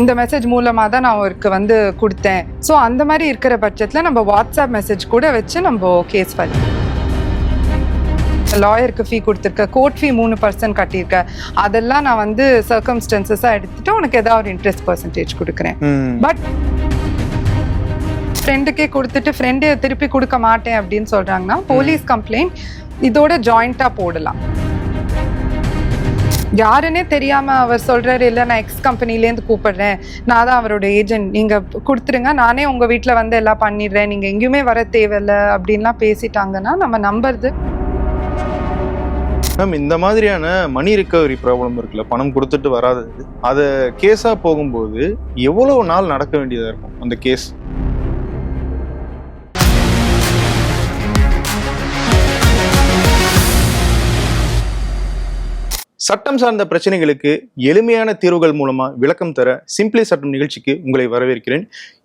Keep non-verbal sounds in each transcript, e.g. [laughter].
இந்த மெசேஜ் மூலமா தான் நான் அவருக்கு வந்து கொடுத்தேன். ஸோ அந்த மாதிரி இருக்கிற பட்சத்தில் நம்ம வாட்ஸ்அப் மெசேஜ் கூட வச்சு நம்ம கேஸ் ஃபைல் லாயருக்கு ஃபீ கொடுத்துருக்க கோர்ட் ஃபீ மூணு பர்சன்ட் கட்டியிருக்க. அதெல்லாம் நான் வந்து சர்க்கம்ஸ்டன்சஸாக எடுத்துட்டு உனக்கு ஏதாவது ஒரு இன்ட்ரெஸ்ட் பர்சன்டேஜ் கொடுக்குறேன். பட் ஃப்ரெண்டுக்கே கொடுத்துட்டு ஃப்ரெண்டே திருப்பி கொடுக்க மாட்டேன் அப்படின்னு சொல்றாங்கன்னா போலீஸ் கம்ப்ளைண்ட் இதோட ஜாயிண்டா போடலாம். யாருன்னே தெரியாம அவர் சொல்றாரு இல்ல நான் எக்ஸ் கம்பெனிலேருந்து கூப்பிடுறேன். நான் தான் அவரோட ஏஜென்ட் நீங்க கொடுத்துருங்க. நானே உங்க வீட்டில் வந்து எல்லாம் பண்ணிடுறேன். நீங்க எங்கேயுமே வர தேவையில்ல அப்படின்லாம் பேசிட்டாங்கன்னா நம்ம நம்புறது. மேம் இந்த மாதிரியான மணி ரிகவரி ப்ராப்ளம் இருக்குல்ல பணம் கொடுத்துட்டு வராதது. அதை கேஸாக போகும்போது எவ்வளோ நாள் நடக்க வேண்டியதாக இருக்கும் அந்த கேஸ் சட்டம் சார்ந்த பிரச்சனைகளுக்கு எளிமையான தீர்வுகள் மூலமா விளக்கம் தர சிம்பிளி சட்டம் நிகழ்ச்சிக்கு உங்களை வரவேற்கிறேன்.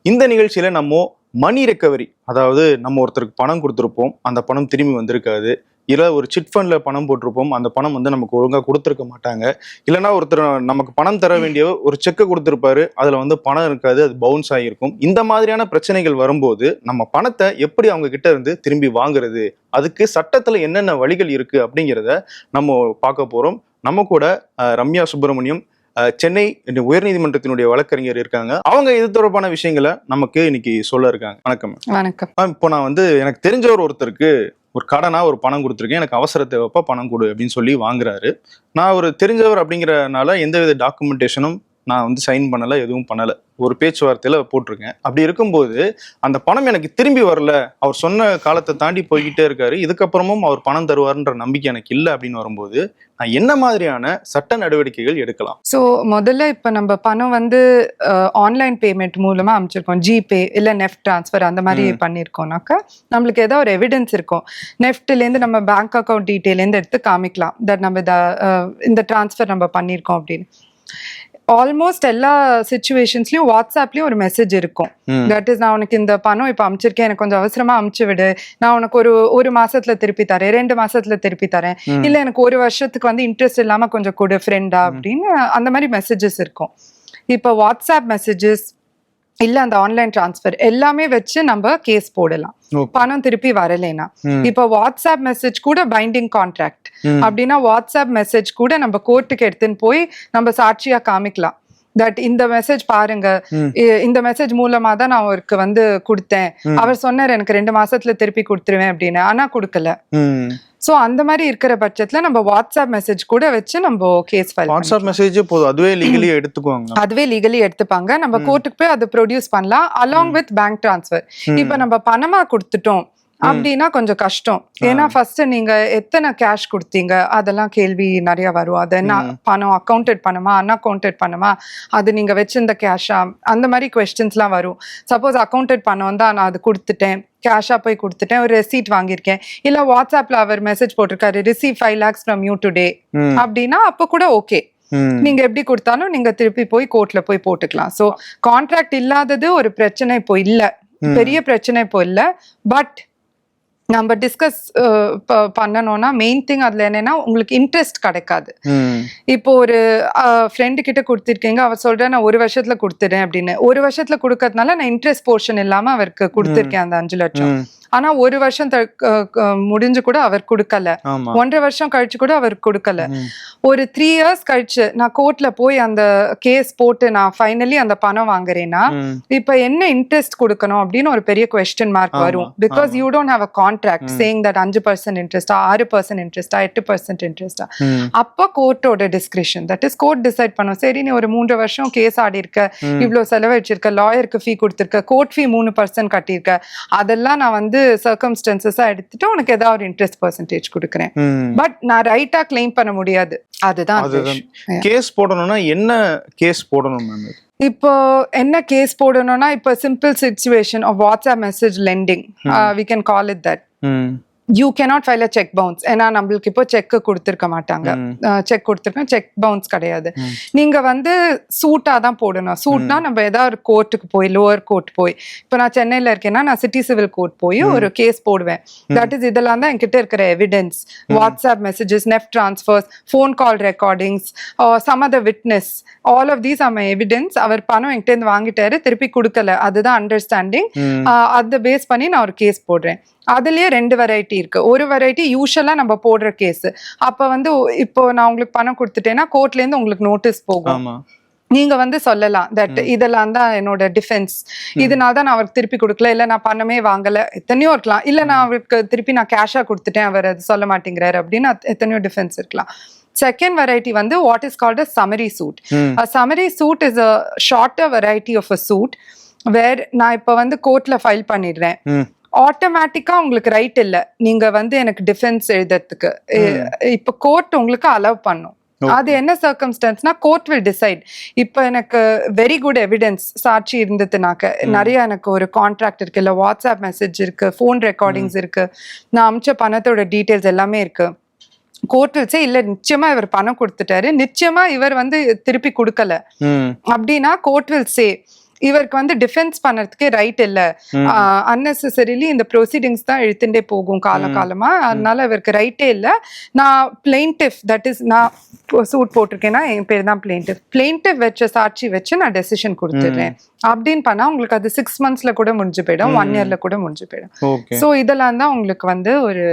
இந்த நிகழ்ச்சியில நம்ம மணி ரெக்கவரி அதாவது நம்ம ஒருத்தருக்கு பணம் கொடுத்துருப்போம் அந்த பணம் திரும்பி வந்திருக்காது. இல்லை ஒரு சிட் ஃபண்டில் பணம் போட்டிருப்போம் அந்த பணம் வந்து நமக்கு ஒழுங்காக கொடுத்துருக்க மாட்டாங்க. இல்லைன்னா ஒருத்தர் நமக்கு பணம் தர வேண்டிய ஒரு செக்கை கொடுத்துருப்பாரு அதில் வந்து பணம் இருக்காது அது பவுன்ஸ் ஆகியிருக்கும் இந்த மாதிரியான பிரச்சனைகள் வரும்போது நம்ம பணத்தை எப்படி அவங்க கிட்ட இருந்து திரும்பி வாங்குறது அதுக்கு சட்டத்தில் என்னென்ன வழிகள் இருக்குது அப்படிங்கிறத நம்ம பார்க்க போகிறோம் நம்ம கூட ரம்யா சுப்பிரமணியம் சென்னை உயர்நீதிமன்றத்தினுடைய வழக்கறிஞர் இருக்காங்க. அவங்க இது தொடர்பான விஷயங்களை நமக்கு இன்னைக்கு சொல்ல இருக்காங்க. வணக்கம். வணக்கம். இப்போ நான் வந்து எனக்கு தெரிஞ்சவர் ஒருத்தருக்கு ஒரு கடனா ஒரு பணம் கொடுத்துருக்கேன். எனக்கு அவசர தேவைப்பா பணம் கொடு அப்படின்னு சொல்லி வாங்குறாரு. நான் ஒரு தெரிஞ்சவர் அப்படிங்கறனால எந்தவித டாக்குமெண்டேஷனும் நான் வந்து சைன் பண்ணல எதுவும் பண்ணல. ஒரு பேச்சுவார்த்தையில போட்டிருக்கேன். அப்படி இருக்கும்போது அந்த பணம் எனக்கு திரும்பி வரல. அவர் சொன்ன காலத்தை தாண்டி போய்கிட்டே இருக்காரு. இதுக்கப்புறமும் அவர் பணம் தருவாருன்ற நம்பிக்கை எனக்கு இல்லை அப்படின்னு வரும்போது நான் என்ன மாதிரியான சட்ட நடவடிக்கைகள் எடுக்கலாம்? ஸோ முதல்ல இப்போ நம்ம பணம் வந்து ஆன்லைன் பேமெண்ட் மூலமாக அமைச்சிருக்கோம். ஜிபே இல்லை நெஃப்ட் ட்ரான்ஸ்ஃபர் அந்த மாதிரி பண்ணியிருக்கோம்னாக்கா நம்மளுக்கு ஏதோ ஒரு எவிடன்ஸ் இருக்கும். நெஃப்ட்லேருந்து நம்ம பேங்க் அக்கௌண்ட் டீட்டெயிலேருந்து எடுத்து காமிக்கலாம். தட் நம்ம இந்த ட்ரான்ஸ்ஃபர் நம்ம பண்ணியிருக்கோம் அப்படின்னு. ஆல்மோஸ்ட் எல்லா சுச்சுவேஷன்ஸ்லயும் வாட்ஸ்அப்லயும் ஒரு மெசேஜ் இருக்கும். தட் இஸ் நான் உனக்கு இந்த பணம் இப்போ அமைச்சிருக்கேன் எனக்கு கொஞ்சம் அவசரமா அமுச்சு விடு. நான் உனக்கு ஒரு ஒரு மாசத்துல திருப்பி தரேன் ரெண்டு மாசத்துல திருப்பி தரேன். இல்ல எனக்கு ஒரு வருஷத்துக்கு வந்து இன்ட்ரெஸ்ட் இல்லாம கொஞ்சம் கொடு ஃப்ரெண்டா அப்படின்னு அந்த மாதிரி மெசேஜஸ் இருக்கும். இப்போ வாட்ஸ்அப் மெசேஜஸ் இல்ல அந்த ஆன்லைன் ட்ரான்ஸ்ஃபர் எல்லாமே வச்சு நம்ம கேஸ் போடலாம். பணம் திருப்பி வரலைன்னா. ம். இப்போ வாட்ஸ்அப் மெசேஜ் கூட பைண்டிங் கான்ட்ராக்ட். அப்படின்னா வாட்ஸ்அப் மெசேஜ் கூட நம்ம கோர்ட்டுக்கு எடுத்துன்னு போய் நம்ம சாட்சியா காமிக்கலாம். தட் இந்த மெசேஜ் பாருங்க. இந்த மெசேஜ் மூலமா தான் நான் அவருக்கு வந்து கொடுத்தேன். அவர் சொன்னார் எனக்கு ரெண்டு மாசத்துல திருப்பி கொடுத்துருவேன் அப்படின்னு. ஆனா கொடுக்கல. சோ அந்த மாதிரி இருக்கிற பட்சத்துல நம்ம வாட்ஸ்அப் மெசேஜ் கூட வச்சு நம்ம கேஸ் ஃபைல் வாட்ஸ்அப் மெசேஜ் போதும். அதுவே லீகலி [clears throat] எடுத்துக்குவாங்க. அதுவே லீகலி எடுத்துப்பாங்க. நம்ம கோர்ட்டுக்கு போய் அதை ப்ரொடியூஸ் பண்ணலாம் அலாங் வித் பேங்க் ட்ரான்ஸ்ஃபர் இப்போ நம்ம பணமா கொடுத்துட்டோம். அப்படின்னா கொஞ்சம் கஷ்டம். ஏன்னா ஃபர்ஸ்ட் நீங்க எத்தனை கேஷ் கொடுத்தீங்க? அதெல்லாம் கேள்வி நிறைய வரும். அது என்ன பணம் அக்கௌண்டட் பண்ணுமா அன்அக்கௌண்டட் பண்ணுமா அது நீங்க வச்சிருந்த கேஷா அந்த மாதிரி கொஸ்டின்ஸ்லாம் வரும். சப்போஸ் அக்கௌண்டட் பணம் தான் நான் அது கொடுத்துட்டேன். கேஷா போய் கொடுத்துட்டேன். ஒரு ரெசீட் வாங்கியிருக்கேன். இல்ல வாட்ஸ்அப்ல அவர் மெசேஜ் போட்டிருக்காரு receive five lakhs from you today. அப்படின்னா அப்ப கூட ஓகே. நீங்க எப்படி கொடுத்தாலும் நீங்க திருப்பி போய் கோர்ட்ல போய் போட்டுக்கலாம். சோ கான்ட்ராக்ட் இல்லாதது ஒரு பிரச்சனை இப்போ இல்ல. பெரிய பிரச்சனை இப்போ இல்ல. பட் நம்ம டிஸ்கஸ் பண்ணணும்னா மெயின் திங் அதுல என்னன்னா உங்களுக்கு இன்ட்ரெஸ்ட் கிடைக்காது. இப்போ ஒரு ஃப்ரெண்டு கிட்ட கொடுத்துருக்கீங்க அவர் சொல்றேன் நான் ஒரு வருஷத்துல கொடுத்துறேன் அப்படின்னு ஒரு வருஷத்துல கொடுக்கறதுனால நான் இன்ட்ரெஸ்ட் போர்ஷன் இல்லாம அவருக்கு கொடுத்துருக்கேன் அந்த அஞ்சு லட்சம். ஆனா ஒரு வருஷம் முடிஞ்சு கூட அவர் கொடுக்கல. ஒன்றரை வருஷம் கழிச்சு கூட அவர் கொடுக்கல. ஒரு த்ரீ இயர்ஸ் கழிச்சு நான் கோர்ட்ல போய் அந்த கேஸ் போட்டு நான் ஃபைனலி அந்த பணம் வாங்குறேன்னா. இப்ப என்ன இன்ட்ரெஸ்ட் கொடுக்கணும் அப்படின்னு ஒரு பெரிய கொஸ்டின் மார்க் வரும். Because you don't have a contract saying that அஞ்சு பர்சன்ட் இன்ட்ரெஸ்டா ஆறு பர்சன்ட் இன்ட்ரெஸ்டா எட்டு பர்சன்ட் இன்ட்ரெஸ்டா. அப்போ கோர்ட்டோட discretion that is court decide பண்ணும். சரி நீ ஒரு மூன்று வருஷம் கேஸ் ஆடி இருக்க இவ்வளவு செலவழிச்சிருக்க லாயருக்கு ஃபீ கொடுத்திருக்க கோர்ட் ஃபீ மூணு பர்சன்ட் கட்டியிருக்க அதெல்லாம் நான் வந்து சர்க்கம்ஸ்டன்சஸா எடுத்துட்டு உனக்கு ஏதாவது ஒரு இன்ட்ரெஸ்ட் பர்சன்டேஜ் கொடுக்குறேன். பட் நான் ரைட்டா கிளைம் பண்ண முடியாது. அதுதான். கேஸ் போடணும்னா என்ன கேஸ் போடணும் மேம் இப்போ என்ன கேஸ் போடணும்னா இப்போ simple situation of WhatsApp message lending we can call it that you cannot file a cheque bounce ஏன்னா நம்மளுக்கு இப்போ செக் கொடுத்துருக்க மாட்டாங்க. செக் கொடுத்துருக்கோம். செக் பவுன்ஸ் கிடையாது. ம். நீங்க வந்து சூட்டா தான் போடணும். சூட்னா நம்ம ஏதாவது ஒரு கோர்ட்டுக்கு போய் லோவர் கோர்ட் போய். இப்போ நான் சென்னையில இருக்கேன்னா நான் சிட்டி சிவில் கோர்ட் போய் ஒரு கேஸ் போடுவேன். தட் இஸ் இதெல்லாம் தான் என்கிட்ட இருக்கிற evidence WhatsApp messages NEFT transfers phone call recordings some other witness all of these are evidence அவர் பணம் என்கிட்ட இருந்து வாங்கிட்டாரு திருப்பி கொடுக்கல. அதுதான் அண்டர்ஸ்டாண்டிங் அதை பேஸ் பண்ணி நான் ஒரு கேஸ் போடுறேன். அதுலயே ரெண்டு வெரைட்டி இருக்கு. ஒரு வெரைட்டி யூஸ்வலா நம்ம போடுற கேஸ் அப்ப வந்து இப்போ நான் உங்களுக்கு பணம் கொடுத்துட்டேன்னா கோர்ட்ல இருந்து உங்களுக்கு நோட்டீஸ் போகும். நீங்க வந்து சொல்லலாம் தட் இதெல்லாம் தான் என்னோட டிஃபென்ஸ் இதனால தான் நான் அவருக்கு திருப்பி கொடுக்கல. இல்ல நான் பணமே வாங்கல. எத்தனையோ இருக்கலாம். இல்ல நான் அவருக்கு திருப்பி நான் கேஷா கொடுத்துட்டேன். அவர் அது சொல்ல மாட்டேங்கிறாரு அப்படின்னு எத்தனையோ டிஃபென்ஸ் இருக்கலாம். செகண்ட் வெரைட்டி வந்து what is called a summary suit summary suit is a shorter variety of a suit where நான் இப்போ வந்து கோர்ட்ல ஃபைல் பண்ணிடுறேன். ஆட்டோமேட்டிக்கா உங்களுக்கு ரைட் இல்ல. நீங்க வந்து எனக்கு டிஃபென்ஸ் எழுதுறதுக்கு. இப்போ கோர்ட் உங்களுக்கு அலோவ் பண்ணும். அது என்ன சர்க்கம்ஸ்டன்ஸ்னா கோர்ட் வில் டிசைட் இப்போ எனக்கு வெரி குட் எவிடன்ஸ் சாட்சி இருந்ததுனாக்க நிறைய எனக்கு ஒரு கான்ட்ராக்ட் இருக்கு இல்ல வாட்ஸ்அப் மெசேஜ் இருக்கு ஃபோன் ரெக்கார்டிங்ஸ் இருக்கு. நான் அமிச்ச பணத்தோட டீடைல்ஸ் எல்லாமே இருக்கு. கோர்ட் வச்சே இல்ல நிச்சயமா இவர் பணம் கொடுத்துட்டாரு. நிச்சயமா இவர் வந்து திருப்பி கொடுக்கல. அப்படின்னா கோர்ட் வில் சே இவருக்கு வந்து டிஃபென்ஸ் பண்ணறதுக்கே ரைட் இல்ல. அன்னெசரிலி இந்த ப்ரொசீடிங்ஸ் தான் இழுத்துட்டே போகும் காலம் காலமா அதனால இவருக்கு ரைட்டே இல்ல. நான் பிளெயின்டிஃப் தட் இஸ் நான் சூட் போட்டிருக்கேன்னா என் பேர் தான் பிளெயின்டிஃப் பிளெயின்டிஃப் வச்ச சாட்சி வச்சு நான் டெசிஷன் கொடுத்துடுறேன். அப்படின்னு பண்ணா உங்களுக்கு அது சிக்ஸ் மந்த்ஸ்ல கூட முடிஞ்சு போயிடும் ஒன் இயர்ல கூட முடிஞ்சு போயிடும். சோ இதெல்லாம் தான் உங்களுக்கு வந்து ஒரு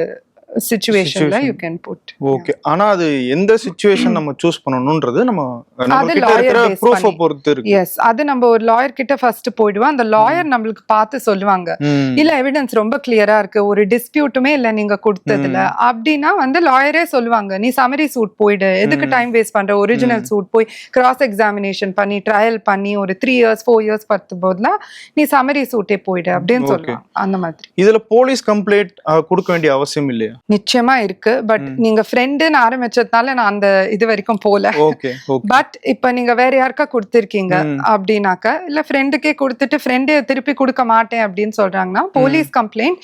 சுச்சுவேஷன்ல யூ கேன் புட் ஓகே ஆனா அது எந்த சுச்சுவேஷன் நம்ம சூஸ் பண்ணணும்ன்றது நம்ம நம்ம கிட்ட இருக்கிற ப்ரூஃப. பொறுத்து இருக்கு. எஸ் அது நம்ம ஒரு லாயர் கிட்ட ஃபர்ஸ்ட் போயிடுவோம். அந்த லாயர் நம்மளுக்கு பார்த்து சொல்லுவாங்க. இல்ல எவிடன்ஸ் ரொம்ப கிளியரா இருக்கு. ஒரு டிஸ்பியூட்டுமே இல்ல நீங்க கொடுத்ததுல. அப்படின்னா வந்து லாயரே சொல்லுவாங்க. நீ சமரி சூட் போயிடு. எதுக்கு டைம் வேஸ்ட் பண்ற? ஒரிஜினல் சூட் போய் கிராஸ் எக்ஸாமினேஷன் பண்ணி ட்ரையல் பண்ணி ஒரு த்ரீ இயர்ஸ் ஃபோர் இயர்ஸ் பத்து போதுலாம் நீ சமரி சூட்டே போயிடு அப்படின்னு. சொல்லுவாங்க. அந்த மாதிரி. இதுல போலீஸ் கம்ப்ளைண்ட் கொடுக்க வேண்டிய அவசியம் இல்லையா? நிச்சயமா இருக்கு. பட் நீங்க ஃப்ரெண்டுன்னு ஆரம்பிச்சதுனால நான் அந்த இது வரைக்கும் போல. பட் இப்ப நீங்க வேற யாருக்கா கொடுத்திருக்கீங்க அப்படின்னாக்க இல்ல ஃப்ரெண்டுக்கே கொடுத்துட்டு ஃப்ரெண்டு திருப்பி கொடுக்க மாட்டேன் அப்படின்னு சொல்றாங்கன்னா போலீஸ் கம்ப்ளைண்ட்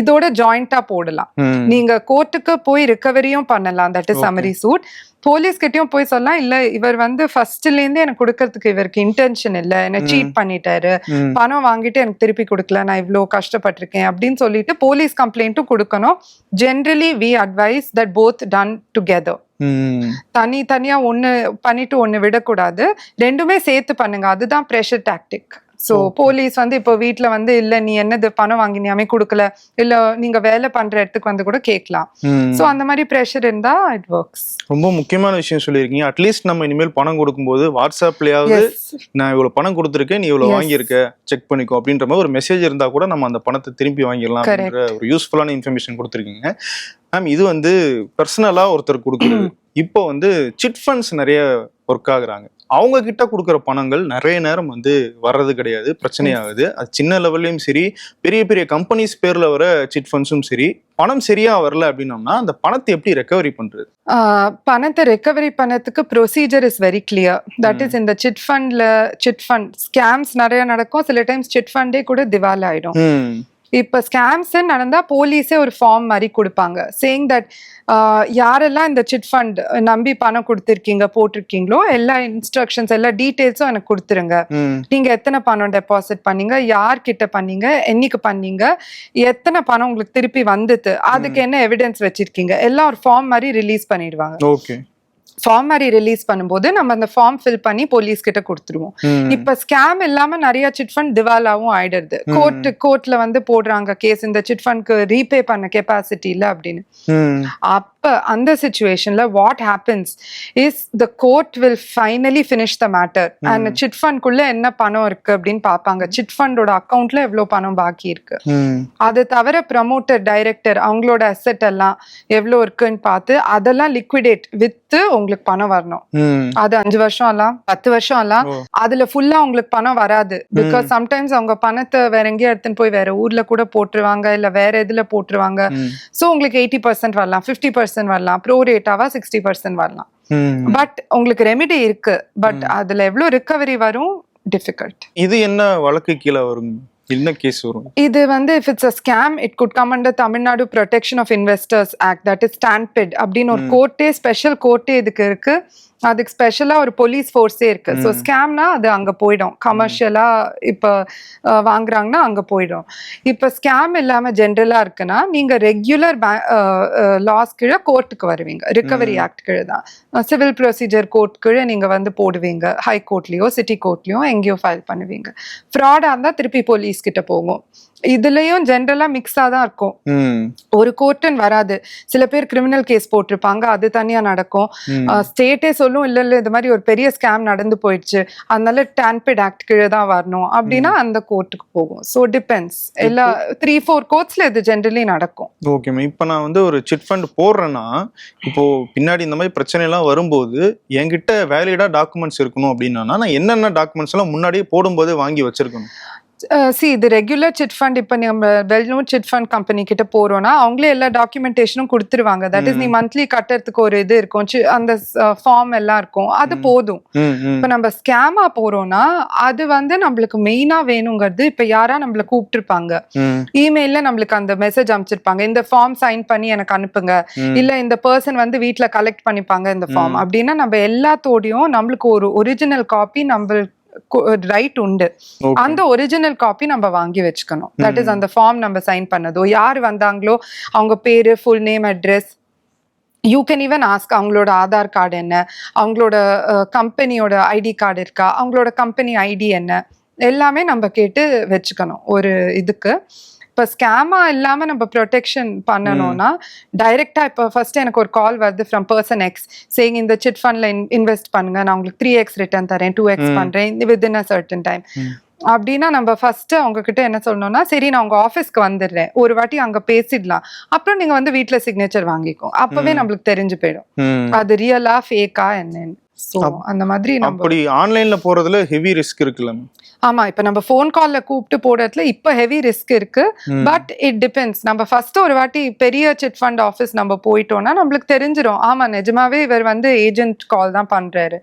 இதோட ஜாயிண்டா போடலாம். நீங்க கோர்ட்டுக்கு போய் ரிகவரியும் பண்ணலாம். That is summary suit police கிட்டயும் போய் சொல்லலாம். இல்ல இவர் வந்து ஃபர்ஸ்ட்ல இருந்து எனக்கு கொடுக்கறதுக்கு இவருக்கு இன்டென்ஷன் இல்ல. என்ன சீட் பண்ணிட்டாரு. பணம் வாங்கிட்டு எனக்கு திருப்பி கொடுக்கல. நான் இவ்ளோ கஷ்டப்பட்டிருக்கேன் அப்படின்னு சொல்லிட்டு போலீஸ் கம்ப்ளைண்ட்டும் கொடுக்கணும். Generally we advise that both done together. தனி தனியா ஒண்ணு பண்ணிட்டு ஒண்ணு விடக்கூடாது. ரெண்டுமே சேர்த்து பண்ணுங்க. அதுதான் ப்ரெஷர் டாக்டிக் சோ போலீஸ் வந்து இப்போ வீட்ல வந்து இல்ல நீ என்னது பணம் வாங்கினியாமே கொடுக்கல இல்ல நீங்க வேலை பண்ற இடத்துக்கு வந்து கூட கேட்கலாம். சோ அந்த மாதிரி ப்ரெஷர் இருந்தா இட் ஒர்க்ஸ் ரொம்ப முக்கியமான விஷயம் சொல்லியிருக்கீங்க. அட்லீஸ்ட் நம்ம இனிமேல் பணம் கொடுக்கும்போது வாட்ஸ்அப்லயாவது நான் இவ்வளவு பணம் கொடுத்துருக்கேன் நீ இவ்வளவு Yes. வாங்கியிருக்க செக் பண்ணிக்கோ அப்படின்ற மாதிரி ஒரு மெசேஜ் இருந்தா கூட நம்ம அந்த பணத்தை திருப்பி வாங்கிடலாம் அப்படின்ற ஒரு யூஸ்ஃபுல்லான இன்ஃபர்மேஷன் கொடுத்துருக்கீங்க. மேம் இது வந்து பர்சனலா ஒருத்தர் கொடுக்குறது இப்போ வந்து சிட் ஃபண்ட்ஸ் நிறைய ஒர்க் ஆகுறாங்க. அவங்க கிட்ட கொடுக்குற பணங்கள் நிறைய நேரம் வந்து வர்றது கிடையாது பிரச்சனை ஆகுது அது சின்ன லெவல்லையும் சரி பெரிய பெரிய கம்பெனிஸ் பேர்ல வர சிட் ஃபண்ட்ஸும் சரி பணம் சரியா வரல அப்படின்னோம்னா அந்த பணத்தை எப்படி ரெக்கவரி பண்றது? பணத்தை ரெக்கவரி பண்ணதுக்கு procedure is very clear that is இந்த சிட் ஃபண்ட்ல சிட் ஃபண்ட் ஸ்கேம்ஸ் நிறைய நடக்கும். சில டைம்ஸ் சிட் ஃபண்டே கூட திவால் ஆயிடும். இப்ப ஸ்கேம்ஸ் நடந்தா போலீஸே ஒரு ஃபார்ம் மாதிரி கொடுப்பாங்க. சேயிங் தட் யாரெல்லாம் இந்த சிட் ஃபண்ட் நம்பி பணம் கொடுத்துருக்கீங்க போட்டிருக்கீங்களோ எல்லா இன்ஸ்ட்ரக்ஷன்ஸ் எல்லா டீட்டெயில்ஸும் எனக்கு கொடுத்துருங்க. நீங்க எத்தனை பணம் டெபாசிட் பண்ணீங்க யார் கிட்ட பண்ணீங்க என்னைக்கு பண்ணீங்க எத்தனை பணம் உங்களுக்கு திருப்பி வந்தது அதுக்கு என்ன எவிடன்ஸ் வச்சிருக்கீங்க எல்லாம் ஒரு ஃபார்ம் மாதிரி ரிலீஸ் பண்ணிடுவாங்க. ஓகே ஃபார்ம் மாதிரி ரிலீஸ் பண்ணும்போது நம்ம அந்த ஃபார்ம் ஃபில் பண்ணி போலீஸ் கிட்ட கொடுத்துருவோம். இப்ப ஸ்கேம் இல்லாம நிறைய சிட் ஃபண்ட் திவாலாவும் ஆயிடுது கோர்ட் கோர்ட்ல வந்து போடுறாங்க கேஸ் இந்த சிட் ஃபண்ட்க்கு ரீபே பண்ண கெப்பாசிட்டி இல்ல அப்படின்னு. அப்ப அந்த சுச்சுவேஷன்ல what happens is the court will finally finish the matter and chit ஃபண்ட்குள்ள என்ன பணம் இருக்கு அப்படின்னு பார்ப்பாங்க. சிட் ஃபண்டோட அக்கௌண்ட்ல எவ்வளவு பணம் பாக்கி இருக்கு. அது தவிர ப்ரமோட்டர் டைரக்டர் அவங்களோட அசெட் எல்லாம் எவ்வளவு இருக்குன்னு பார்த்து அதெல்லாம் லிக்விடேட் வித்து உங்களுக்கு பணம் வரணும். அது அஞ்சு வருஷம் ஆகலாம் பத்து வருஷம் ஓ. அதுல ஃபுல்லா உங்களுக்கு பணம் வராது. பிகாஸ் சம்டைம்ஸ் அவங்க பணத்தை வேற எங்கேயும் எடுத்துன்னு போய் வேற ஊர்ல கூட போட்டுருவாங்க இல்ல வேற இதுல போட்டுருவாங்க. சோ உங்களுக்கு எயிட்டி பர்சன்ட் வரலாம் ஃபிஃப்டி பர்சன்ட் வரலாம். ப்ரோ ரேட்டாவா சிக்ஸ்டி பர்சன்ட் வரலாம். பட் உங்களுக்கு ரெமிடி இருக்கு. பட் அதுல எவ்வளவு ரிகவரி வரும்? டிஃபிகல்ட் இது என்ன வழக்கு கீழே வரும்? என்ன கேஸ் வரும்? இது வந்து if it's a scam it could come under Tamil Nadu protection of investors act that is ஸ்டான்பெட் அப்படின்னு ஒரு கோர்ட்டே ஸ்பெஷல் கோர்ட்டே இதுக்கு இருக்கு. அதுக்கு ஸ்பெஷலா ஒரு போலீஸ் ஃபோர்ஸே இருக்கு. ஸோ ஸ்கேம்னா அது அங்க போயிடும். கமர்ஷியலா இப்போ வாங்குறாங்கன்னா அங்க போயிடும். இப்போ ஸ்கேம் இல்லாம ஜென்ரலா இருக்குன்னா நீங்க ரெகுலர் லாஸ் கீழே கோர்ட்டுக்கு வருவீங்க. ரிகவரி ஆக்ட் கீழே தான். சிவில் ப்ரொசீஜர் கோர்ட் கீழே நீங்க வந்து போடுவீங்க. ஹை கோர்ட்லயோ சிட்டி கோர்ட்லயோ எங்கேயோ ஃபைல் பண்ணுவீங்க. ஃப்ராடா இருந்தா திருப்பி போலீஸ் கிட்ட போகும். இதுலயும் ஜென்ரலா மிக்ஸா தான் இருக்கும். ஒரு கோர்ட்டுன்னு வராது. சில பேர் கிரிமினல் கேஸ் போட்டிருப்பாங்க. அது தனியா நடக்கும். ஸ்டேட்டே சொல்லும் இல்ல இல்ல இந்த மாதிரி ஒரு பெரிய ஸ்கேம் நடந்து போயிடுச்சு. அதனால டான்பிட் ஆக்ட் கீழே தான் வரணும். அப்படின்னா அந்த கோர்ட்டுக்கு போகும். ஸோ டிபெண்ட்ஸ் எல்லா த்ரீ ஃபோர் கோர்ட்ஸ்ல இது ஜென்ரலி நடக்கும். ஓகே மேம் இப்போ நான் வந்து ஒரு சிட் ஃபண்ட் போடுறேன்னா இப்போ பின்னாடி இந்த மாதிரி பிரச்சனை எல்லாம் வரும்போது என்கிட்ட வேலிடா டாக்குமெண்ட்ஸ் இருக்கணும் அப்படின்னா நான் என்னென்ன டாக்குமெண்ட்ஸ் எல்லாம் முன்னாடியே போடும்போதே வாங்கி வச்சிருக்கணும்? சி இது ரெகுலர் சிட் ஃபண்ட் இப்போ நம்ம வெல்நோன் சிட் ஃபண்ட் கம்பெனி கிட்ட போறோம்னா அவங்களே எல்லா டாக்குமெண்டேஷனும் கொடுத்துருவாங்க. தட் இஸ் நீ மந்த்லி கட்டுறதுக்கு ஒரு இது இருக்கும். அந்த ஃபார்ம் எல்லாம் இருக்கும். அது போதும். இப்போ நம்ம ஸ்கேமா போறோம்னா அது வந்து நம்மளுக்கு மெயினா வேணுங்கிறது இப்போ யாரா நம்மள கூப்பிட்டுருப்பாங்க. இமெயில்ல நம்மளுக்கு அந்த மெசேஜ் அனுப்பிச்சிருப்பாங்க இந்த ஃபார்ம் சைன் பண்ணி எனக்கு அனுப்புங்க. இல்ல இந்த பர்சன் வந்து வீட்ல கலெக்ட் பண்ணிப்பாங்க இந்த ஃபார்ம் அப்படின்னா நம்ம எல்லாத்தோடையும் நம்மளுக்கு ஒரு ஒரிஜினல் காப்பி நம்ம ரைட் உண்டு. அந்த ஒரிஜினல் காப்பி நம்ம வாங்கி வச்சுக்கணும். தட் இஸ் அந்த ஃபார்ம் நம்ம சைன் பண்ணதோ யார் வந்தாங்களோ அவங்க பேரு full name address you can even ask அவங்களோட ஆதார் கார்டு என்ன அவங்களோட கம்பெனியோட ஐடி கார்டு இருக்கா அவங்களோட கம்பெனி ஐடி என்ன எல்லாமே நம்ம கேட்டு வச்சுக்கணும் ஒரு இதுக்கு. இப்போ ஸ்கேமா இல்லாம நம்ம ப்ரொடெக்ஷன் பண்ணணும்னா டைரக்டா இப்போ ஃபர்ஸ்ட் எனக்கு ஒரு கால் வருது ஃப்ரம் பர்சன் எக்ஸ் சேங் இந்த சிட் ஃபண்ட்ல இன்வெஸ்ட் பண்ணுங்க நான் உங்களுக்கு த்ரீ எக்ஸ் ரிட்டர்ன் தரேன் டூ எக்ஸ் பண்றேன் வித்தின் அ சர்டன் டைம் அப்படின்னா நம்ம ஃபர்ஸ்ட் அவங்க கிட்ட என்ன சொல்லணும்னா சரி நான் உங்க ஆஃபீஸ்க்கு வந்துடுறேன். ஒரு வாட்டி அங்க பேசிடலாம். அப்புறம் நீங்க வந்து வீட்ல சிக்னேச்சர் வாங்கிக்கோ. அப்பவே நம்மளுக்கு தெரிஞ்சு போயிடும். அது ரியலா ஃபேக்கா என்னன்னு. அந்த மாதிரி அப்படி ஆன்லைன்ல போறதுல ஹெவி ரிஸ்க் இருக்குல்ல ஆமா இப்ப நம்ம ஃபோன் கால்ல கூப்பிட்டு போடுறதுல இப்ப ஹெவி ரிஸ்க் இருக்கு. பட் இட் டிபெண்ட்ஸ் நம்ம ஃபர்ஸ்ட் ஒரு வாட்டி பெரிய சிட் ஃபண்ட் ஆஃபீஸ் நம்ம போயிட்டோம்னா நம்மளுக்கு தெரிஞ்சிரும். ஆமா நிஜமாவே இவர் வந்து ஏஜென்ட் கால் தான் பண்றாரு.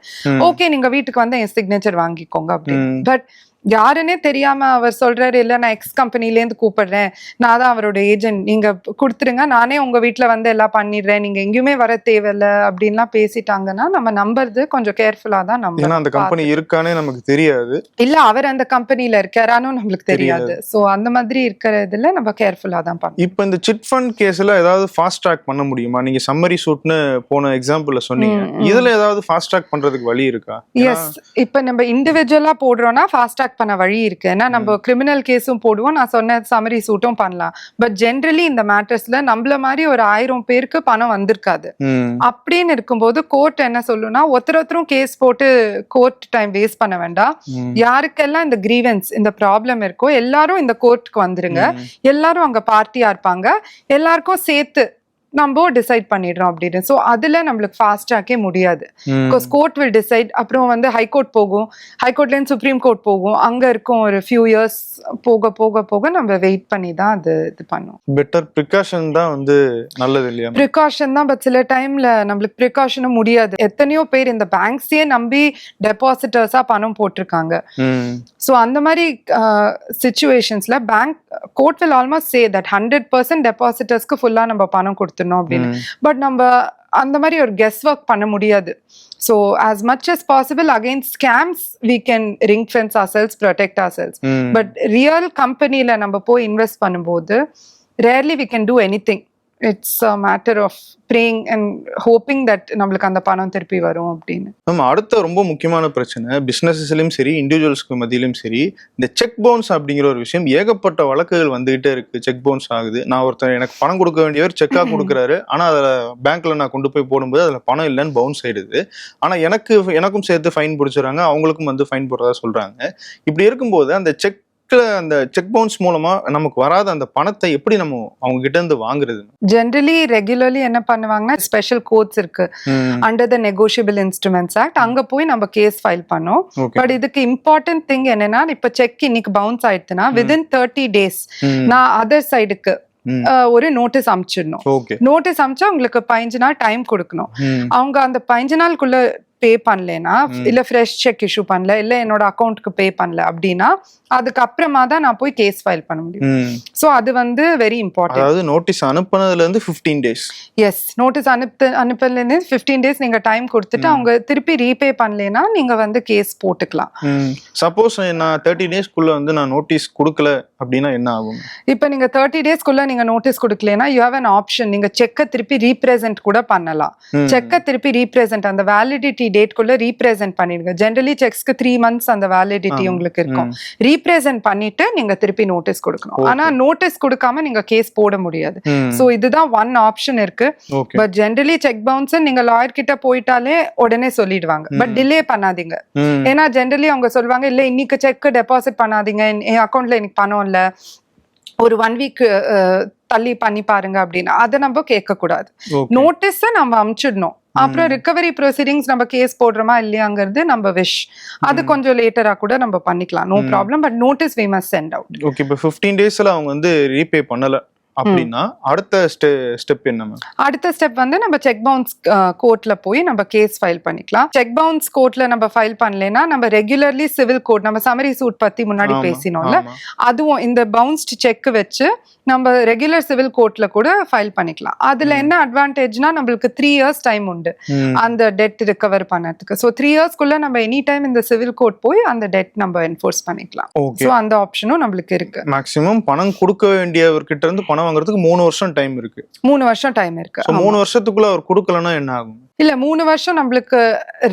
ஓகே நீங்க வீட்டுக்கு வந்து என் சிக்னேச்சர் வாங்கிக்கோங்க அப்படின்னு. பட் யாருன்னே தெரியாம அவர் சொல்றாரு இல்ல நான் எக்ஸ் கம்பெனில இருந்து கூப்பிடுறேன். நான் தான் அவரோட ஏஜென்ட் நீங்க கொடுத்துருங்க. நானே உங்க வீட்ல வந்து எல்லாம் பண்ணிடுறேன். நீங்க எங்கேயுமே வர தேவையில்ல. அப்படின்லாம் பேசிட்டாங்கன்னா நம்ம நம்புறது கொஞ்சம் கேர்ஃபுல்லா தான் ஏன்னா அந்த நம்ம கம்பெனி இருக்கானே நமக்கு தெரியாது. இல்ல அவர் அந்த கம்பெனில இருக்காரானும் நம்மளுக்கு தெரியாது. சோ அந்த மாதிரி இருக்கிறதுல நம்ம கேர்ஃபுல்லா தான் பண்ணணும். இப்போ இந்த சிட் ஃபண்ட் கேஸ்ல ஏதாவது ஃபாஸ்ட் ட்ராக் பண்ண முடியுமா? நீங்க சம்மரி சூட்னு போன எக்ஸாம்பிள்ல சொன்னீங்க. இதுல ஏதாவது ஃபாஸ்ட் ட்ராக் பண்றதுக்கு வழி இருக்கா? எஸ் இப்ப நம்ம இண்டிவிஜுவலா போடுறோம்னா ஃபாஸ்ட் ட்ராக் பண்ண வழி இருக்கு. ஏன்னா நம்ம கிரிமினல் கேஸும் போடுவோம். நான் சொன்ன சமரி சூட்டும் பண்ணலாம். பட் ஜென்ரலி இந்த மேட்டர்ஸ்ல நம்மள மாதிரி ஒரு ஆயிரம் பேருக்கு பணம் வந்திருக்காது. அப்படின்னு இருக்கும்போது கோர்ட் என்ன சொல்லுனா ஒருத்தர் ஒருத்தரும் கேஸ் போட்டு கோர்ட் டைம் வேஸ்ட் பண்ண வேண்டாம். யாருக்கெல்லாம் இந்த கிரீவன்ஸ் இந்த ப்ராப்ளம் இருக்கோ எல்லாரும் இந்த கோர்ட்டுக்கு வந்துருங்க. எல்லாரும் அங்க பார்ட்டியா இருப்பாங்க. எல்லாருக்கும் சேர்த்து நம்ம டிசைட் பண்ணிடுறோம் அப்படின்னு. ஸோ அதுல நம்மளுக்கு ஃபாஸ்ட் ட்ராக்கே முடியாது. பிகாஸ் கோர்ட் வில் டிசைட் அப்புறம் வந்து ஹைகோர்ட் போகும். ஹைகோர்ட்லேருந்து சுப்ரீம் கோர்ட் போகும். அங்க இருக்கும் ஒரு ஃபியூ இயர்ஸ் போக போக போக நம்ம வெயிட் பண்ணி தான் அது இது பண்ணும் பெட்டர் ப்ரிகாஷன் தான் வந்து நல்லது இல்லையா? ப்ரிகாஷன் தான் பட் சில டைம்ல நம்மளுக்கு ப்ரிகாஷனும் முடியாது. எத்தனையோ பேர் இந்த பேங்க்ஸையே நம்பி டெபாசிட்டர்ஸா பணம் போட்டிருக்காங்க. ஸோ அந்த மாதிரி சுச்சுவேஷன்ஸ்ல bank court will almost say that hundred percent டெபாசிட்டர்ஸ்க்கு ஃபுல்லா நம்ம பணம் கொடுத்துடணும் அப்படின்னு. பட் நம்ம அந்த மாதிரி ஒரு கெஸ் ஒர்க் பண்ண முடியாது so as much as possible against scams we can ring fence ourselves protect ourselves. But real கம்பெனியில் நம்ம போய் இன்வெஸ்ட் பண்ணும்போது rarely we can do anything it's a matter of praying and hoping that நம்மளுக்கு அந்த பணம் திருப்பி வரும் அப்படின்னு. நம்ம அடுத்த ரொம்ப முக்கியமான பிரச்சனை பிசினஸஸ்லயும் சரி இண்டிவிஜுவல்ஸ்க்கு மத்தியிலும் சரி இந்த செக் பவுன்ஸ் அப்படிங்கிற ஒரு விஷயம் ஏகப்பட்ட வழக்குகள் வந்துகிட்டே இருக்கு. செக் பவுன்ஸ் ஆகுது. நான் ஒருத்தர் எனக்கு பணம் கொடுக்க வேண்டியவர் செக்கா [laughs] கொடுக்குறாரு. ஆனா அதுல பேங்க்ல நான் கொண்டு போய் போடும்போது அதுல பணம் இல்லைன்னு பவுன்ஸ் ஆயிடுது. ஆனா எனக்கு எனக்கும் சேர்த்து ஃபைன் பிடிச்சிடுறாங்க அவங்களுக்கும் வந்து ஃபைன் போடுறதா சொல்றாங்க. இப்படி இருக்கும்போது அந்த செக்ல அந்த செக் பவுன்ஸ் மூலமா நமக்கு வராத அந்த பணத்தை எப்படி நம்ம அவங்க கிட்ட இருந்து வாங்குறது? ஜென்ரலி ரெகுலர்லி என்ன பண்ணுவாங்கன்னா ஸ்பெஷல் கோர்ட்ஸ் இருக்கு. Under the negotiable instruments act அங்க போய் நம்ம கேஸ் ஃபைல் பண்ணோம். பட் இதுக்கு இம்பார்ட்டன்ட் திங் என்னன்னா இப்ப செக் இன்னைக்கு பவுன்ஸ் ஆயிடுச்சுன்னா வித்தின் தேர்ட்டி டேஸ் நான் அதர் சைடுக்கு ஒரு நோட்டீஸ் அனுப்பிச்சிடணும் ஓகே நோட்டீஸ் அனுப்பிச்சா உங்களுக்கு பதினஞ்சு நாள் டைம் கொடுக்கணும். அவங்க அந்த பதினஞ்சு நாளுக்குள்ள பே பண்ணலனா இல்ல ஃப்ரெஷ் செக் இஷ்யூ பண்ணல இல்ல என்னோட அக்கௌண்ட்க்கு பே பண்ணல அப்படின்னா அதுக்கப்புறமா தான் நான் போய் கேஸ் ஃபைல் பண்ண முடியும். சோ அது வந்து வெரி இம்பார்ட்டன்ட் அதாவது நோட்டீஸ் அனுப்புனதுல இருந்து 15 டேஸ் எஸ் நோட்டீஸ் அனுப்பு அனுப்பலேருந்து ஃபிஃப்டீன் டேஸ் நீங்க டைம் கொடுத்துட்டு அவங்க திருப்பி ரீபே பண்ணலைன்னா நீங்க வந்து கேஸ் போட்டுக்கலாம். சப்போஸ் நான் தேர்ட்டி டேஸ்க்குள்ள வந்து நான் நோட்டீஸ் கொடுக்கல அப்படின்னா என்ன ஆகும்? இப்போ நீங்க தேர்ட்டி டேஸ்க்குள்ள நீங்க நோட்டீஸ் கொடுக்கலனா யூ ஹேவ் an ஆப்ஷன் நீங்க செக்கை திருப்பி ரீப்ரசென்ட் கூட பண்ணலாம். செக்கை திருப்பி ரீப்ரசென்ட் அந்த வேலிடிட்டி டேட்குள்ள ரீப்ரசென்ட் பண்ணிடுங்க. ஜென்ரலி செக்ஸ்க்கு த்ரீ மந்த்ஸ் அந்த வேலிடிட்டி. உங்களுக்கு இருக்கும். ரீப்ரசென்ட் பண்ணிட்டு நீங்க திருப்பி நோட்டீஸ் கொடுக்கணும். ஆனா நோட்டீஸ் கொடுக்காம நீங்க கேஸ் போட முடியாது. சோ இதுதான் ஒன் ஆப்ஷன் இருக்கு. பட் ஜென்ரலி செக் பவுன்ஸ் நீங்க லாயர் கிட்ட போயிட்டாலே உடனே சொல்லிடுவாங்க. பட் டிலே பண்ணாதீங்க. ஏன்னா ஜென்ரலி அவங்க சொல்லுவாங்க இல்ல இன்னைக்கு செக் டெபாசிட் பண்ணாதீங்க. என் அக்கௌண்ட்ல இன்னைக்கு பணம் இல்ல. ஒரு ஒன் வீக் தள்ளி பண்ணி பாருங்க அப்படின்னு அதை நம்ம கேட்க கூடாது நோட்டீஸ நம்ம அமுச்சிடணும். அப்புறம் ரிகவரி ப்ரொசீடிங்ஸ் நம்ம கேஸ் போடுறோமா இல்லையாங்கிறது நம்ம விஷ் அது கொஞ்சம் லேட்டரா கூட நம்ம பண்ணிக்கலாம். No problem but notice we must sent out okay இப்போ ஃபிஃப்டீன் டேஸ்ல அவங்க வந்து ரீபே பண்ணல. அப்படின்னா அடுத்த ஸ்டெப் என்ன அடுத்த ஸ்டெப் வந்து நம்ம செக் பவுன்ஸ் கோர்ட்ல போய் நம்ம கேஸ் ஃபைல் பண்ணிக்கலாம். செக் பவுன்ஸ் கோர்ட்ல நம்ம ஃபைல் பண்ணலைன்னா நம்ம ரெகுலர்லி சிவில் கோர்ட் நம்ம சமரி சூட் பத்தி முன்னாடி பேசினோம்ல அதுவும் இந்த பவுன்ஸ்ட் செக் வச்சு நம்ம ரெகுலர் சிவில் கோர்ட்ல கூட ஃபைல் பண்ணிக்கலாம். அதுல என்ன அட்வான்டேஜ்னா நம்மளுக்கு த்ரீ இயர்ஸ் டைம் உண்டு. அந்த டெட் ரிகவர் பண்ணதுக்கு. ஸோ த்ரீ இயர்ஸ்க்குள்ள நம்ம எனி டைம் இந்த சிவில் கோர்ட் போய் அந்த டெட் நம்ம என்ஃபோர்ஸ் பண்ணிக்கலாம். ஸோ அந்த ஆப்ஷனும் நம்மளுக்கு இருக்கு. மேக்ஸிமம் பணம் கொடுக்க வேண்டியவர்கிட்ட இருந்து பணம் வாங்குறதுக்கு மூணு வருஷம் டைம் இருக்கு. மூணு வருஷம் டைம் இருக்கு. மூணு வருஷத்துக்குள்ள அவர் கொடுக்கலன்னா என்ன ஆகும்? இல்ல மூணு வருஷம் நம்மளுக்கு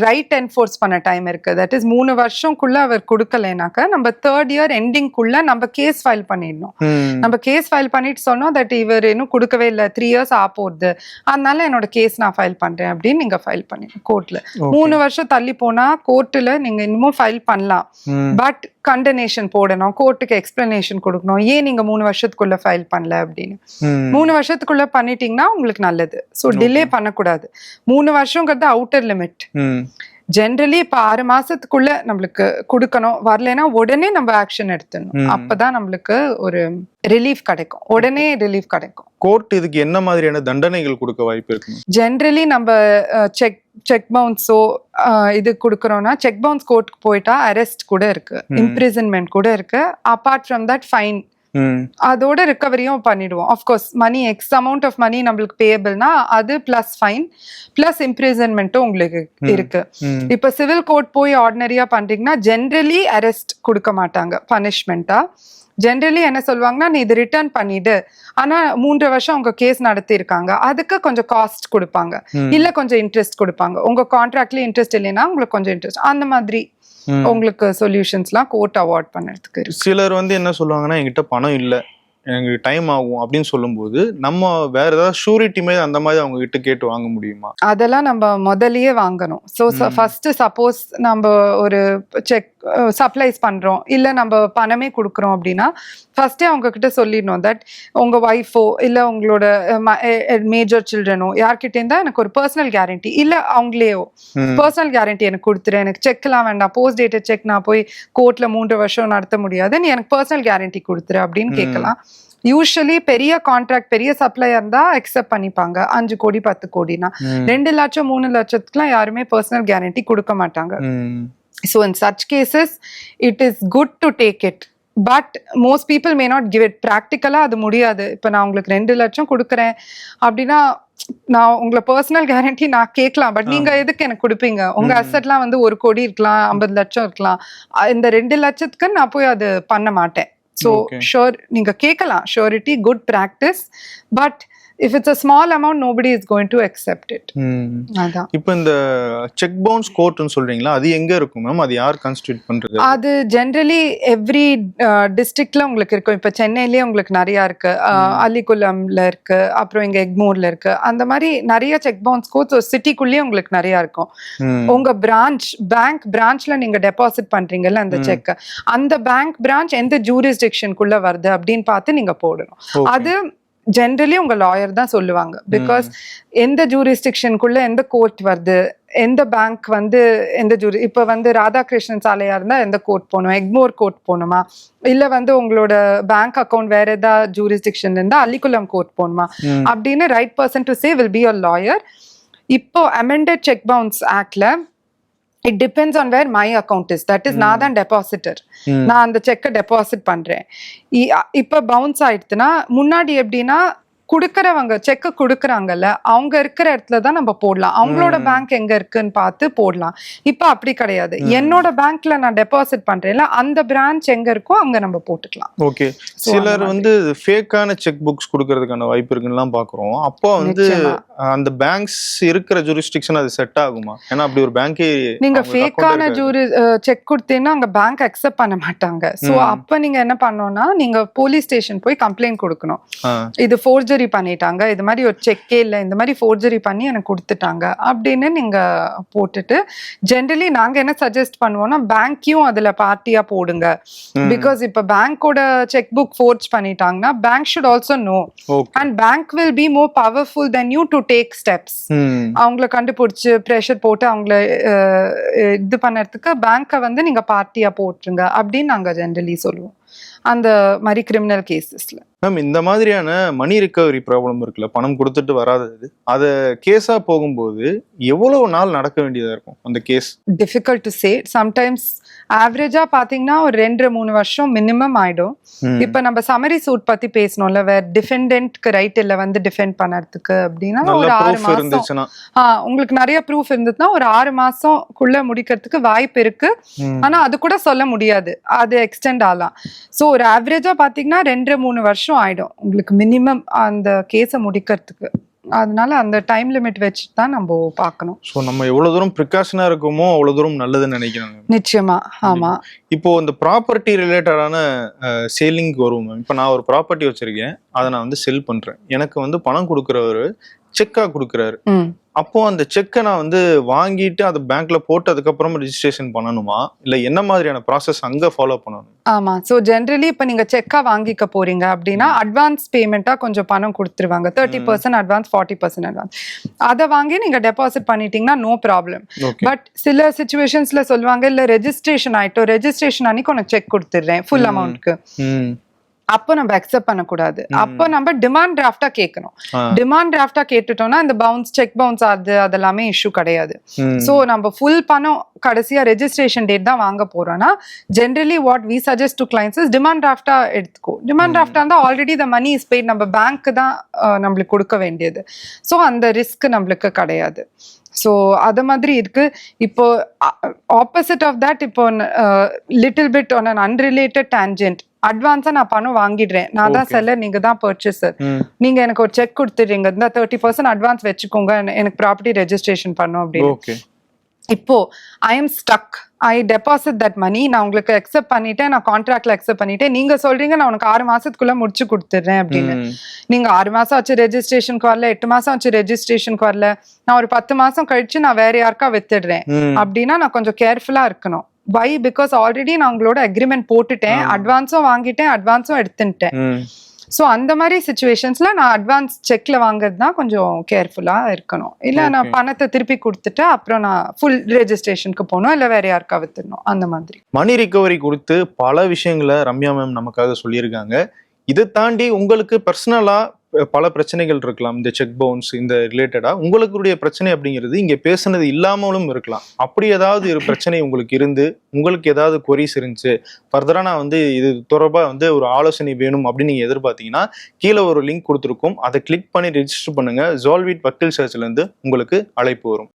ரைட் என்ஃபோர்ஸ் பண்ண டைம் இருக்கு. தட் இஸ் மூணு வருஷம்குள்ள அவர் கொடுக்கலைனாக்க நம்ம தேர்ட் இயர் எண்டிங்குள்ள நம்ம கேஸ் ஃபைல் பண்ணிடணும். நம்ம கேஸ் ஃபைல் பண்ணிட்டு சொன்னோம் தட் இவர் இன்னும் கொடுக்கவே இல்லை. த்ரீ இயர்ஸ் ஆ போகுது. அதனால என்னோட கேஸ் நான் ஃபைல் பண்றேன் அப்படின்னு நீங்க ஃபைல் பண்ணிடணும் கோர்ட்ல. மூணு வருஷம் தள்ளி போனா கோர்ட்டுல நீங்க இன்னமும் ஃபைல் பண்ணலாம். பட் கண்டனேஷன் போடணும் கோர்ட்டுக்கு எக்ஸ்பிளனேஷன் கொடுக்கணும். ஏன் நீங்க மூணு வருஷத்துக்குள்ள ஃபைல் பண்ணல அப்படின்னு. மூணு வருஷத்துக்குள்ள பண்ணிட்டீங்கன்னா உங்களுக்கு நல்லது. ஸோ டிலே பண்ணக்கூடாது. மூணு வருஷங்கிறது அவுட்டர் லிமிட். ஜென்ரலி இப்போ ஆறு மாசத்துக்குள்ள நம்மளுக்கு கொடுக்கணும் வரலைன்னா உடனே நம்ம ஆக்ஷன் எடுத்துடணும். அப்பதான் நம்மளுக்கு ஒரு ரிலீஃப் கிடைக்கும் உடனே ரிலீஃப் கிடைக்கும் கோர்ட் இதுக்கு என்ன மாதிரியான தண்டனைகள் கொடுக்க வாய்ப்பு இருக்கு? ஜென்ரலி நம்ம செக் செக் பவுன்ஸோ இது கொடுக்குறோம்னா செக் பவுன்ஸ் கோர்ட்டுக்கு போயிட்டா அரெஸ்ட் கூட இருக்கு. இம்ப்ரிசன்மெண்ட் கூட இருக்கு அப்பார்ட் ஃப்ரம் தட் ஃபைன். அதோட ரிகவரியும் பண்ணிடுவோம் of course money x amount of money நம்மளுக்கு பேயபிள்னா அது பிளஸ் ஃபைன் பிளஸ் இம்ப்ரிசன்மெண்ட்டும் உங்களுக்கு. இருக்கு. இப்போ சிவில் கோர்ட் போய் ஆர்டினரியா பண்றீங்கன்னா ஜென்ரலி அரெஸ்ட் கொடுக்க மாட்டாங்க பனிஷ்மெண்ட்டா ஜென்ரலி என்ன சொல்லுவாங்கன்னா நீ இது ரிட்டர்ன் பண்ணிடு ஆனா மூன்று வருஷம் உங்க கேஸ் நடத்தியிருக்காங்க அதுக்கு கொஞ்சம் காஸ்ட் கொடுப்பாங்க. இல்ல கொஞ்சம் இன்ட்ரெஸ்ட் கொடுப்பாங்க உங்க கான்ட்ராக்ட்ல இன்ட்ரெஸ்ட் இல்லைன்னா உங்களுக்கு கொஞ்சம் இன்ட்ரெஸ்ட் அந்த மாதிரி. உங்களுக்கு சொல்யூஷன்ஸ்லாம் கோர்ட் அவார்ட் பண்ணறதுக்கு சிலர் வந்து என்ன சொல்லுவாங்கன்னா என்கிட்ட பணம் இல்லை. எனக்கு டைம் ஆகும். அப்படின்னு சொல்லும்போது நம்ம வேற ஏதாவது ஷூரிட்டி மாதிரி அந்த மாதிரி அவங்க கிட்ட கேட்டு வாங்க முடியுமா? அதெல்லாம் நம்ம முதல்லயே வாங்கணும். ஸோ. ஃபர்ஸ்ட் சப்போஸ் நம்ம ஒரு செக் சப்ளைஸ் பண்றோம். இல்ல நம்ம பணமே கொடுக்குறோம் அப்படின்னா ஃபர்ஸ்டே அவங்க கிட்ட சொல்லிடணும் தட் உங்க ஒய்ஃபோ இல்ல உங்களோட மேஜர் சில்ட்ரனோ யார்கிட்ட இருந்தா எனக்கு ஒரு பர்சனல் கேரண்டி இல்ல அவங்களேயோ. பர்சனல் கேரண்டி எனக்கு கொடுத்துரு. எனக்கு செக்லாம் வேண்டாம். போஸ்ட் டேட்டட் செக் நான் போய் கோர்ட்ல மூன்று வருஷம் நடத்த முடியாது நீ எனக்கு பர்சனல் கேரண்டி கொடுத்துரு அப்படின்னு. கேட்கலாம். யூஸ்வலி பெரிய கான்ட்ராக்ட் பெரிய சப்ளையர் தான் அக்செப்ட் பண்ணிப்பாங்க. அஞ்சு கோடி பத்து கோடினா. ரெண்டு லட்சம் மூணு லட்சத்துக்குலாம் யாருமே பர்சனல் கேரண்டி கொடுக்க மாட்டாங்க. So in such cases it is good to take it but most people may not give it ப்ராக்டிக்கலாக அது முடியாது. இப்போ நான் உங்களுக்கு ரெண்டு லட்சம் கொடுக்குறேன். அப்படின்னா நான் உங்களை பர்சனல் கேரண்டி நான் கேட்கலாம். பட் நீங்க எதுக்கு எனக்கு கொடுப்பீங்க? உங்க ம். அசட்லாம் வந்து ஒரு கோடி இருக்கலாம் ஐம்பது லட்சம் இருக்கலாம். இந்த ரெண்டு லட்சத்துக்கு நான் போய் அது பண்ண மாட்டேன். ஸோ. ஷோர் நீங்க கேட்கலாம் surety good practice but if it's a small amount nobody is going to accept it. அதான். இப்போ இந்த செக் பவுன்ஸ் கோர்ட்னு சொல்றீங்களா? அது எங்க இருக்கும் மேம் அது யார் கான்ஸ்டியூட் பண்றது? அது ஜென்ரலி எவ்ரி டிஸ்ட்ரிக்ட்ல உங்களுக்கு இருக்கும். இப்போ சென்னையிலேயே உங்களுக்கு நிறைய இருக்கு. அஹ், அலிகுளம்ல இருக்கு. அப்புறம் இங்க எக்மோர்ல இருக்கு. அந்த மாதிரி நிறைய செக் பவுன்ஸ் கோர்ட்ஸ் சிட்டிக்குள்ளேயே உங்களுக்கு நிறைய இருக்கும். ம். உங்க பிரான்ச் பேங்க் பிரான்ச்ல நீங்க டெபாசிட் பண்றீங்கல்ல அந்த. செக் அந்த பேங்க் பிரான்ச் எந்த ஜூரிஸ்டிக்ஷனுக்குள்ள வருது அப்படின்னு பார்த்து நீங்க போடணும். அது ஜென்ரலி உங்க லாயர் தான் சொல்லுவாங்க. பிகாஸ் எந்த ஜூரிஸ்டிக்ஷனுக்குள்ள எந்த கோர்ட் வருது எந்த பேங்க் வந்து எந்த ஜூரி இப்போ வந்து ராதாகிருஷ்ணன் சாலையா இருந்தா எந்த கோர்ட் போகணும்? எக்மோர் கோர்ட் போகணுமா? இல்ல வந்து உங்களோட பேங்க் அக்கவுண்ட் வேற ஏதாவது ஜூரிஸ்டிக்ஷன் இருந்தா அள்ளிக்குளம் கோர்ட் போகணுமா? ம். அப்படின்னு right person to say will be a lawyer இப்போ அமெண்டட் செக் பவுன்ஸ் ஆக்ட்ல it depends on where my account is that is நான் தான் டெபாசிட்டர் ம். நான் அந்த செக்கை டெபாசிட் பண்றேன். இப்ப பவுன்ஸ் ஆயிடுச்சுன்னா முன்னாடி எப்படின்னா குடுக்கறவங்க செக் குடுக்கறாங்கல்ல அவங்க இருக்கிற இடத்துல தான் நம்ம போடலாம். அவங்களோட. பேங்க் எங்க இருக்குன்னு பார்த்து போடலாம். இப்ப அப்படி கிடையாது. என்னோட பேங்க்ல நான் டெபாசிட் பண்றேன்ல அந்த பிரான்ச் எங்க இருக்கோ அங்க நம்ம போட்டுக்கலாம். ஓகே சிலர் வந்து ஃபேக்கான செக் புக்ஸ் கொடுக்கறதுக்கான வாய்ப்பு இருக்குன்னுலாம் பாக்குறோம் அப்போ வந்து. அந்த பேங்க்ஸ் இருக்கிற ஜூரிஸ்டிக்ஷன் அது செட் ஆகுமா? ஏன்னா அப்படி ஒரு பேங்கே நீங்க ஃபேக்கான ஜூரி செக் கொடுத்தீங்கன்னா அங்க பேங்க் அக்செப்ட் பண்ண மாட்டாங்க. சோ. அப்ப நீங்க என்ன பண்ணணும்னா நீங்க போலீஸ் ஸ்டேஷன் போய் கம்ப்ளைண்ட் கொடுக்கணும். இது ஃபோர்ஜரி பண்ணிட்டாங்க. இது மாதிரி ஒரு செக்கே இல்ல இந்த மாதிரி ஃபோர்ஜரி பண்ணி எனக்கு கொடுத்துட்டாங்க. அப்படின்னு நீங்க போட்டுட்டு ஜென்ரலி நாங்க என்ன சஜஸ்ட் பண்ணுவோம்னா பேங்க்கையும் அதுல பார்ட்டியா போடுங்க. பிகாஸ் இப்ப பேங்கோட செக் புக் ஃபோர்ஜ் பண்ணிட்டாங்கன்னா bank should also know and bank will be more powerful then you to take steps அவங்கள கண்டுபிடிச்சு ப்ரெஷர் போட்டு அவங்கள இது பண்ணறதுக்கு பேங்க்கை வந்து நீங்க பார்ட்டியா போட்டுருங்க அப்படின்னு நாங்க ஜென்ரலி சொல்லுவோம். அந்த மாதிரி கிரிமினல் கேசஸ்ல மேம் இந்த மாதிரியான மணி ரிகவரி ப்ராப்ளம் இருக்குல்ல பணம் கொடுத்துட்டு வராதது அதை கேஸா போகும்போது எவ்வளவு நாள் நடக்க வேண்டியதா இருக்கும் அந்த case difficult to say sometimes ஆவரேஜா பாத்தீங்கன்னா ஒரு ரெண்டு மூணு வருஷம் மினிமம் ஆயிடும். இப்ப நம்ம சமரி சூட் பத்தி பேசணும்ல வேற டிஃபெண்டன்ட்க்கு ரைட் இல்ல வந்து டிஃபெண்ட் பண்ணறதுக்கு அப்படின்னா ஒரு ஆறு மாசம். இருந்துச்சுன்னா. ஆ, உங்களுக்கு நிறைய ப்ரூஃப் இருந்ததுன்னா ஒரு ஆறு மாசம்க்குள்ள முடிக்கிறதுக்கு வாய்ப்பு இருக்கு. ஆனா அது கூட சொல்ல முடியாது. அது எக்ஸ்டெண்ட் ஆகலாம். ஸோ ஒரு ஆவரேஜா பாத்தீங்கன்னா ரெண்டு மூணு வருஷம் ஆயிடும். உங்களுக்கு மினிமம் அந்த கேஸை முடிக்கிறதுக்கு. அதனால அந்த டைம் லிமிட் வச்சுட்டு தான் நம்ம பார்க்கணும். ஸோ நம்ம எவ்வளவு தூரம் ப்ரிகாஷனா இருக்கோமோ அவ்வளவு தூரம் நல்லதுன்னு நினைக்கிறாங்க நிச்சயமா ஆமா. இப்போ இந்த ப்ராப்பர்ட்டி ரிலேட்டடான சேலிங்க்கு வருவோம் மேம். இப்போ நான் ஒரு ப்ராப்பர்ட்டி வச்சிருக்கேன். அதை நான் வந்து செல் பண்றேன். எனக்கு வந்து பணம் கொடுக்குறவர் செக்கா கொடுக்குறாரு. அப்போ அந்த செக்கை நான் வந்து வாங்கிட்டு அதை பேங்க்ல போட்டு அதுக்கப்புறம் ரெஜிஸ்ட்ரேஷன் பண்ணணுமா? இல்ல என்ன மாதிரியான ப்ராசஸ் அங்க ஃபாலோ பண்ணணும்? ஆமா. ஸோ ஜென்ரலி இப்போ நீங்க செக்கா வாங்கிக்க போறீங்க அப்படின்னா அட்வான்ஸ் பேமெண்ட்டா கொஞ்சம் பணம் கொடுத்துருவாங்க. Thirty percent advance forty percent advance அதை வாங்கி நீங்க டெபாசிட் பண்ணிட்டீங்கன்னா நோ ப்ராப்ளம் பட் சில சுச்சுவேஷன்ஸ்ல சொல்லுவாங்க இல்ல ரெஜிஸ்ட்ரேஷன் ஆயிட்டோம். ரெஜிஸ்ட்ரேஷன் அன்னைக்கு உனக்கு செக் கொடுத்துடுறேன். ஃபுல். அமௌண்ட்க்கு அப்போ நம்ம அக்செப்ட் பண்ணக்கூடாது. அப்போ நம்ம டிமாண்ட் டிராஃப்டா கேட்கணும். டிமாண்ட் டிராஃப்டா கேட்டுட்டோம்னா இந்த பவுன்ஸ் செக் பவுன்ஸ் அது அதெல்லாமே இஷ்யூ கிடையாது. ஸோ நம்ம ஃபுல் பணம் கடைசியா ரெஜிஸ்ட்ரேஷன் டேட் தான் வாங்க போறோம்னா generally what we suggest to clients is demand டிராஃப்டா எடுத்துக்கோ. டிமாண்ட் டிராஃப்டா இருந்தால் already the money is paid நம்ம பேங்க் தான் நம்மளுக்கு கொடுக்க வேண்டியது. ஸோ அந்த ரிஸ்க் நம்மளுக்கு கிடையாது. ஸோ அது மாதிரி இருக்கு. இப்போ ஆப்போசிட் ஆஃப் தட் இப்போ little bit on an unrelated tangent அட்வான்ஸா நான் பணம் வாங்கிடுறேன். நான் தான். செல்லர் நீங்க தான் பர்ச்சேசர். நீங்க எனக்கு ஒரு செக் கொடுத்துறீங்க இந்த தேர்ட்டி பர்சன்ட் அட்வான்ஸ் வச்சுக்கோங்க. எனக்கு ப்ராப்பர்ட்டி ரெஜிஸ்ட்ரேஷன் பண்ணும் அப்படின்னு. இப்போ I am stuck I deposit that money நான் உங்களுக்கு அக்செப்ட் பண்ணிட்டேன். நான் கான்ட்ராக்ட்ல அக்செப்ட் பண்ணிட்டேன். நீங்க சொல்றீங்க நான் உனக்கு ஆறு மாசத்துக்குள்ள முடிச்சு கொடுத்துட்றேன் அப்படின்னு. நீங்க ஆறு மாசம் ஆச்சு ரெஜிஸ்ட்ரேஷனுக்கு வரல எட்டு மாசம் ஆச்சு ரெஜிஸ்ட்ரேஷனுக்கு வரல. நான் ஒரு பத்து மாசம் கழிச்சு நான் வேற யாருக்கா வித்துடுறேன். அப்படின்னா நான் கொஞ்சம் கேர்ஃபுல்லா இருக்கணும். வை பிகாஸ் ஆல்ரெடி நான் உங்களோட அக்ரிமெண்ட் போட்டுட்டேன். அட்வான்ஸும் வாங்கிட்டேன் அட்வான்ஸும் எடுத்துட்டேன். ஸோ அந்த மாதிரி சுச்சுவேஷன்ஸ்ல நான் அட்வான்ஸ் செக்ல வாங்குறது தான் கொஞ்சம் கேர்ஃபுல்லா இருக்கணும். இல்ல நான். பணத்தை திருப்பி கொடுத்துட்டு அப்புறம் நான் ஃபுல் ரெஜிஸ்ட்ரேஷனுக்கு போகணும் இல்ல வேற யாருக்கா வித்துடணும். அந்த மாதிரி. மணி ரிகவரி குறித்து பல விஷயங்களை ரம்யா மேம் நமக்காக சொல்லியிருக்காங்க. இதை தாண்டி உங்களுக்கு பர்சனலா பல பிரச்சனைகள் இருக்கலாம். இந்த செக் பவுன்ஸ் இந்த ரிலேட்டடாக உங்களுக்குடைய பிரச்சனை அப்படிங்கிறது இங்கே பேசுனது இல்லாமலும் இருக்கலாம். அப்படி ஏதாவது ஒரு பிரச்சனை உங்களுக்கு இருந்து உங்களுக்கு ஏதாவது கொரிஸ் இருந்துச்சு ஃபர்தராக நான் வந்து இது தொடர்பாக வந்து ஒரு ஆலோசனை வேணும் அப்படின்னு நீங்கள் எதிர்பார்த்தீங்கன்னா கீழே ஒரு லிங்க் கொடுத்துருக்கோம். அதை கிளிக் பண்ணி ரெஜிஸ்டர் பண்ணுங்கள் ஜால்வீட் வக்கீல் சர்ச்லேருந்து உங்களுக்கு அழைப்பு வரும்.